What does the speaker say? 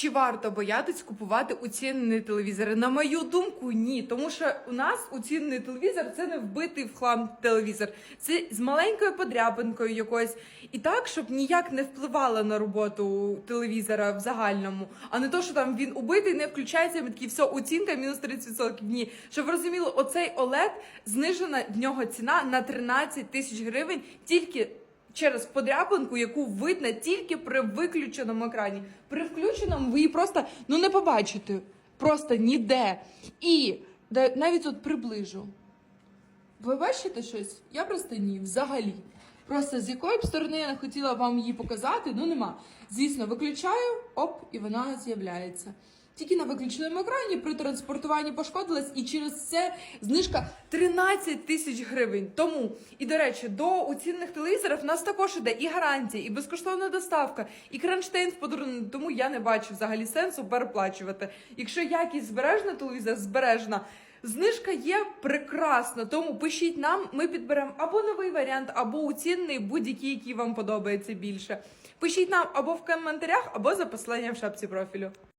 Чи варто боятись купувати уцінені телевізори? На мою думку, ні. Тому що у нас уцінений телевізор це не вбитий в хлам телевізор. Це з маленькою подряпинкою якоюсь. І так, щоб ніяк не впливало на роботу телевізора в загальному, а не то, що там він убитий, не включається, ми такі все, оцінка мінус 30%. Ні. Щоб ви розуміли, оцей OLED знижена в нього ціна на 13 тисяч гривень тільки через подряпинку, яку видно тільки при виключеному екрані. При включеному ви її просто ну не побачите. Просто ніде. І навіть от приближу. Ви бачите щось? Я просто ні, взагалі. Просто з якої б сторони я не хотіла вам її показати, ну нема. Звісно, виключаю, оп, і вона з'являється. Тільки на виключеному екрані при транспортуванні пошкодилась, і через це знижка 13 тисяч гривень. Тому, і до речі, до оцінних телевізорів в нас також іде і гарантія, і безкоштовна доставка, і кронштейн в подарунок. Тому я не бачу взагалі сенсу переплачувати. Якщо якість збережена, телевізор збережена. Знижка є прекрасна, тому пишіть нам, ми підберемо або новий варіант, або уцінний, будь-який, який вам подобається більше. Пишіть нам або в коментарях, або за посиланням в шапці профілю.